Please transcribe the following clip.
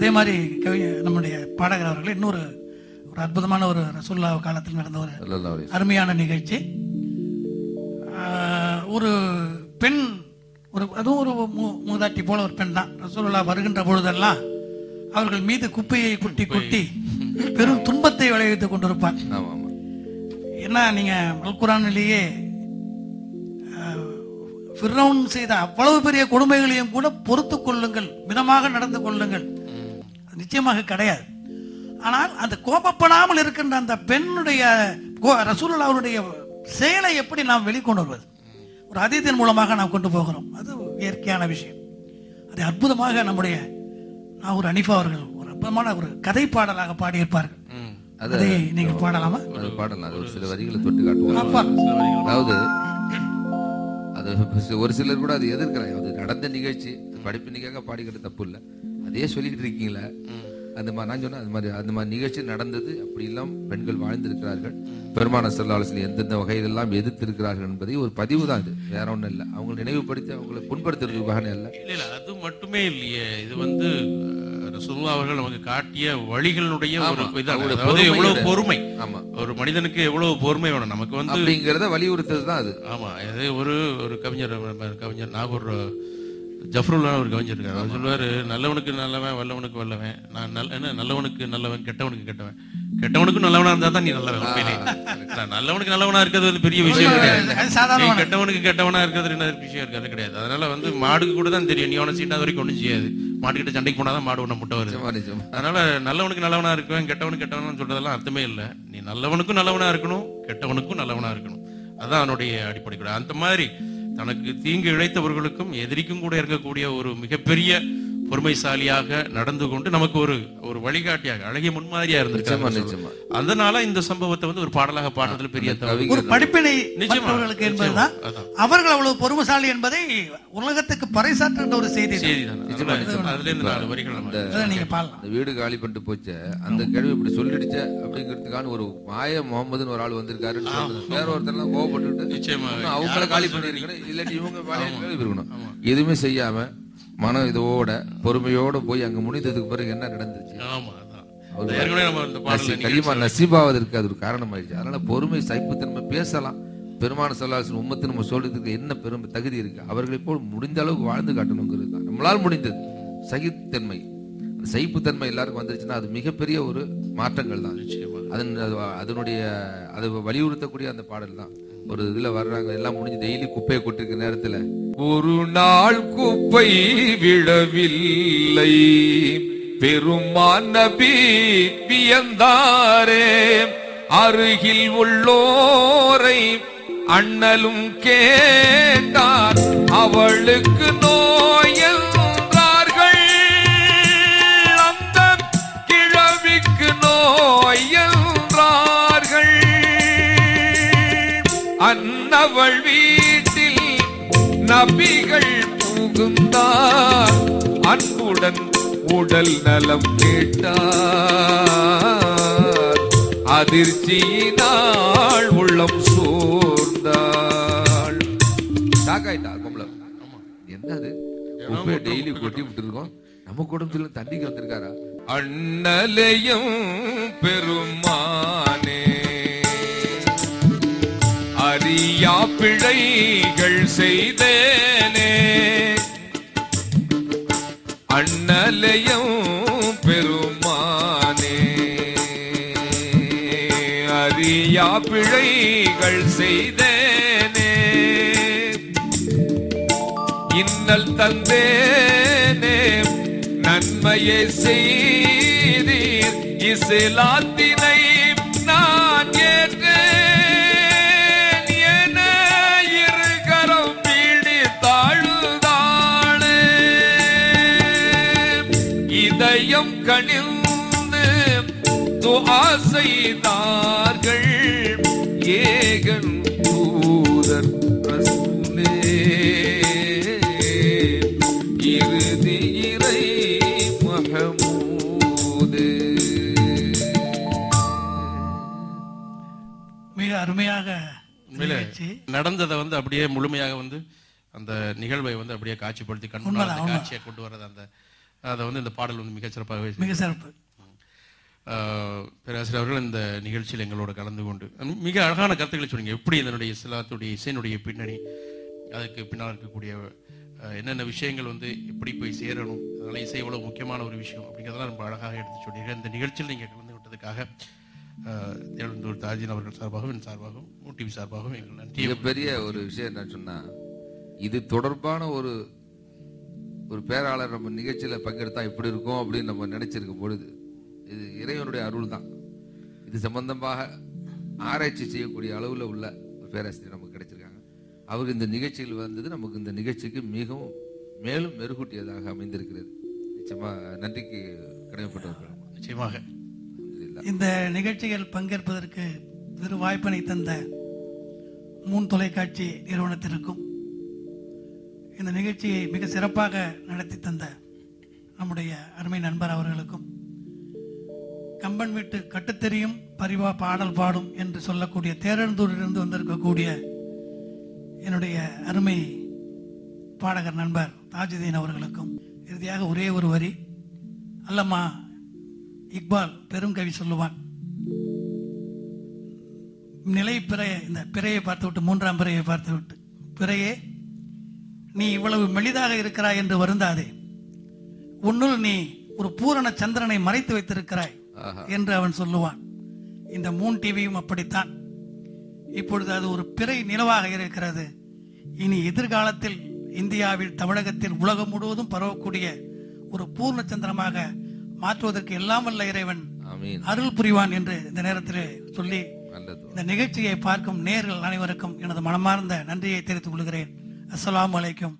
அதே மாதிரி கவி நம்முடைய பாடகர் அவர்கள் இன்னொரு ஒரு அற்புதமான ஒரு ரசூல்லா காலத்தில் நடந்த ஒரு அருமையான நிகழ்ச்சி. ஒரு பெண் ஒரு அதுவும் ஒரு மூ- மூதாட்டி போல ஒரு பெண் தான். ரசூலுல்லா வருகின்ற பொழுதெல்லாம் அவர்கள் மீது குப்பையை குட்டி குட்டி பெரும் துன்பத்தை விளைவித்துக் கொண்டிருப்பார். என்ன நீங்க அல்குரானிலேயே ஃபிர்ரவுன் செய்த அவ்வளவு பெரிய கொடுமைகளையும் கூட பொறுத்து கொள்ளுங்கள். மிதமாக நடந்து கொள்ளுங்கள். நிச்சயமாக கிடையாது. ஆனால் அந்த கோபப்படாமல் இருக்கின்ற அந்த பெண்ணுடைய கோ- ரசூலுல்லாவுடைய செயலை எப்படி நாம் வெளிக்கொண்டு வருவது? ஒரு அதீதத்தின் மூலமாக நாம் கொண்டு போகிறோம். அது இயற்கையான விஷயம். அதை அற்புதமாக நம்முடைய நாகூர் அனிஃபா அவர்கள் ஒரு அற்புதமான ஒரு கதை பாடலாக பாடியிருப்பார்கள். அதை நீங்கள் பாடலாமா? அது பாடலாம் அது ஒரு சில வரிகளை தொட்டு காட்டுவோம். அதாவது அது ஒரு சிலர் கூட அது எதிர்க்கிறாங்க. அது நடந்த நிகழ்ச்சி படிப்பினிக்காக பாடிக்கிறது தப்பு இல்லை. அதே சொல்லிக்கிட்டு இருக்கீங்களே? அந்த மாதிரி நான் சொன்னேன் அது மாதிரி அந்த மாதிரி நிகழ்ச்சி நடந்தது அப்படி எல்லாம் பெண்கள் வாழ்ந்திருக்கிறார்கள். பெருமான செல்லாலசில் எந்தெந்த வகையிலெல்லாம் எதிர்த்திருக்கிறார்கள் என்பதை ஒரு பதிவு தான் இது. வேற ஒண்ணும் இல்லை. அவங்களை நினைவுபடுத்தி அவங்களை புண்படுத்துறதுக்காக இல்லை. இல்ல இல்ல அது மட்டுமே இல்லையே. இது வந்து அஹ், ரசூலுல்லாஹ் அவர்கள் நமக்கு காட்டிய வழிகளுடைய ஒரு எவ்வளவு பொறுமை. ஆமா. ஒரு மனிதனுக்கு எவ்வளவு பொறுமை வேணும்? நமக்கு வந்து அப்படிங்கிறத வலியுறுத்தது தான் அது. ஆமா அது ஒரு ஒரு கவிஞர் கவிஞர் நாகூர் ஜஃப்ருல்லா ஒரு கவிஞர் இருக்காரு அவர் சொல்லுவாரு நல்லவனுக்கு நல்லவன் வல்லவனுக்கு வல்லவன். நான் நல்ல என்ன நல்லவனுக்கு நல்லவன் கெட்டவனுக்கு கெட்டவன். கெட்டவனுக்கும் நல்லவனா இருந்தா தான் நீ நல்லவன் உண்மையிலே. நல்லவனுக்கு நல்லவனா இருக்கிறது வந்து பெரிய விஷயம் கிடையாது. கெட்டவனுக்கு கெட்டவனா இருக்கிறது என்ன விஷயம் இருக்காது கிடையாது. அதனால வந்து மாடுக்கு கூட தான் தெரியும் நீ அவனை சீட்டாத வரைக்கும் ஒண்ணும் செய்யாது. மாட்டுக்கிட்ட சண்டைக்கு போனாதான் மாடு ஒண்ணு முட்டை வருது. அதனால நல்லவனுக்கு நல்லவனா இருக்குவேன் கெட்டவனுக்கு கெட்டவனு சொல்றதெல்லாம் அர்த்தமே இல்லை. நீ நல்லவனுக்கும் நல்லவனா இருக்கணும் கெட்டவனுக்கும் நல்லவனா இருக்கணும். அதான் அவனுடைய அடிப்படை கூட. அந்த மாதிரி தனக்கு தீங்கு இழைத்தவர்களுக்கும் எதிரிக்கும் கூட இருக்கக்கூடிய ஒரு மிகப்பெரிய பொறுமைசாலியாக நடந்து கொண்டு நமக்கு ஒரு ஒரு வழிகாட்டியாக அழகிய முன்மாதிரியா நிச்சயமா இருந்திருக்காங்க நிச்சயமா. அதனால இந்த சம்பவத்தை வந்து ஒரு பாடலாக பாடுறதுல பெரிய ஒரு படிப்பினை நிச்சயமா, மற்றவர்களுக்கு நிச்சயமா. என்பதுதான். அவர்கள் அவ்வளவு பொறுமைசாலி என்பதை உலகத்துக்கு பறைசாற்றுகின்ற ஒரு செய்தி தான். பாடலாம். அந்த வீடு காலி பண்ணிட்டு போச்ச அந்த கேள்வி இப்படி சொல்லிடுச்ச அப்படிங்கிறதுக்கான ஒரு மாய முகமதுன்னு ஒரு ஆள் வந்திருக்காருன்னு சொல்றது. வேற ஒருத்தர்லாம் கோவப்பட்டுட்டு நிச்சயமா. இன்னும் அவங்கள காலி பண்ணிருக்கணும் இல்லாட்டி இவங்க இருக்கணும். எதுவுமே செய்யாம மனம் இதோட பொறுமையோட போய் அங்க முடிந்ததுக்கு பிறகு என்ன நடந்துச்சு? ஆமா கலிமா நசீபாவதற்கு அது ஒரு காரணம் ஆயிடுச்சு அதனால பொறுமை சைப்புத்தன்மை பேசலாம். பெருமான சொல்லாசன் உம்மத்து நம்ம சொல்றதுக்கு என்ன பெருமை தகுதி இருக்கு? அவர்களை போல் முடிந்த அளவுக்கு வாழ்ந்து காட்டணுங்கிறது தான். நம்மளால் முடிந்தது சகித்தன்மை. அந்த சகிப்புத்தன்மை எல்லாருக்கும் வந்துருச்சுன்னா அது மிகப்பெரிய ஒரு மாற்றங்கள் தான். அதன் அது- அதனுடைய அதை வலியுறுத்தக்கூடிய அந்த பாடல் தான். ஒரு இதுல வர்றாங்க. எல்லாம் முடிஞ்சு டெய்லி குப்பையை கொட்டிருக்க நேரத்துல. ஒரு நாள் குப்பை விழவில்லை. பெருமான் நபி வியந்தாரே. அருகில் உள்ளோரை அண்ணலும் கேட்டார். அவளுக்கு நோயென்றார்கள் நபிகள் புகுந்தார் அன்புடன் உடல் நலம் கேட்டார். அதிர்ச்சியினால் உள்ளம் சோர்ந்தாள். ஷாக் ஆயிட்டா பொம்பளை என்னது? டெய்லி கொட்டி விட்டு இருக்கோம் நம்ம குடும்பத்துல தண்ணிக்கு வந்திருக்காரா? அண்ணலையும் பெருமானே அறியா பிழைகள் செய்தேனே. அண்ணலையும் பெருமானே. அறியா பிழைகள் செய்தேனே. இன்னல் தந்தேனே நன்மையை செய்தீர். இசிலாத்தினை கணிந்து துஆ செய்தார்கள். ஏகன் தூதர் ரசூலே இறுதி இறை மஹமூது மிக அருமையாக நடந்ததை வந்து அப்படியே முழுமையாக வந்து அந்த நிகழ்வை வந்து அப்படியே காட்சிப்படுத்தி கண்முன்னால் அந்த காட்சியை கொண்டு வர்றது அந்த அதை வந்து இந்த பாடல் வந்து மிகச்சிறப்பாகவே மிக சிறப்பு. பேராசிரியர் அவர்கள் இந்த நிகழ்ச்சியில் எங்களோட கலந்து கொண்டு மிக அழகான கருத்துக்களை சொன்னீங்க. எப்படி இதனுடைய இஸ்லாத்துடைய இசையினுடைய பின்னணி அதுக்கு பின்னால் இருக்கக்கூடிய என்னென்ன விஷயங்கள் வந்து எப்படி போய் சேரணும் அதனால இசை எவ்வளவு முக்கியமான ஒரு விஷயம் அப்படிங்கிறதெல்லாம் ரொம்ப அழகாக எடுத்து சொன்னீங்க இந்த நிகழ்ச்சியில் நீங்கள் கலந்து கொண்டதுக்காக தேவந்தூர் தாஜின் அவர்கள் சார்பாகவும் என் சார்பாகவும் ஊட்டிவி சார்பாகவும் எங்கள் நன்றி மிகப்பெரிய ஒரு விஷயம் என்ன சொன்னா இது தொடர்பான ஒரு ஒரு பேராளர் நம்ம நிகழ்ச்சியில பங்கெடுத்தா எப்படி இருக்கும் அப்படின்னு நம்ம நினைச்சிருக்கும் பொழுது இது இறைவனுடைய அருள் தான் இது சம்பந்தமாக ஆராய்ச்சி செய்யக்கூடிய அளவுல உள்ள ஒரு பேராசிரியர் நமக்கு கிடைச்சிருக்காங்க. அவர் இந்த நிகழ்ச்சியில் வந்தது நமக்கு இந்த நிகழ்ச்சிக்கு மிகவும் மேலும் மெருகூட்டியதாக அமைந்திருக்கிறது. நிச்சயமா நன்றிக்கு கடமைப்பட்டவர்கள். நிச்சயமாக. இந்த நிகழ்ச்சியில் பங்கேற்பதற்கு திரு வாய்ப்பினை தந்த மூன் தொலைக்காட்சி நிறுவனத்திற்கும் இந்த நிகழ்ச்சியை மிக சிறப்பாக நடத்தி தந்த நம்முடைய அருமை நண்பர் அவர்களுக்கும் கம்பன் வீட்டு கட்டுத்தெரியும் பரிவா பாடல் பாடும் என்று சொல்லக்கூடிய தேரந்தூரிலிருந்து வந்திருக்கக்கூடிய என்னுடைய அருமை பாடகர் நண்பர் தாஜுதீன் அவர்களுக்கும் இறுதியாக ஒரே ஒரு வரி அல்லம்மா இக்பால் பெருங்கவி சொல்லுவான். நிலை பிறைய இந்த பிறையை பார்த்து விட்டு மூன்றாம் பிறையை பார்த்து விட்டு பிறையே நீ இவ்வளவு மெலிதாக இருக்கிறாய் என்று வருந்தாதே. உன்னுள் நீ ஒரு பூரண சந்திரனை மறைத்து வைத்திருக்கிறாய் என்று அவன் சொல்லுவான். இந்த மூன் டிவியும் அப்படித்தான். இப்பொழுது அது ஒரு பிறை நிலவாக இருக்கிறது. இனி எதிர்காலத்தில் இந்தியாவில் தமிழகத்தில் உலகம் முழுவதும் பரவக்கூடிய ஒரு பூர்ண சந்திரமாக மாற்றுவதற்கு எல்லாம் வல்ல இறைவன் அருள் புரிவான் என்று இந்த நேரத்தில் சொல்லி இந்த நிகழ்ச்சியை பார்க்கும் நேர்கள் அனைவருக்கும் எனது மனமார்ந்த நன்றியை தெரிவித்துக் கொள்கிறேன். அஸ்லாம் வலைக்கம்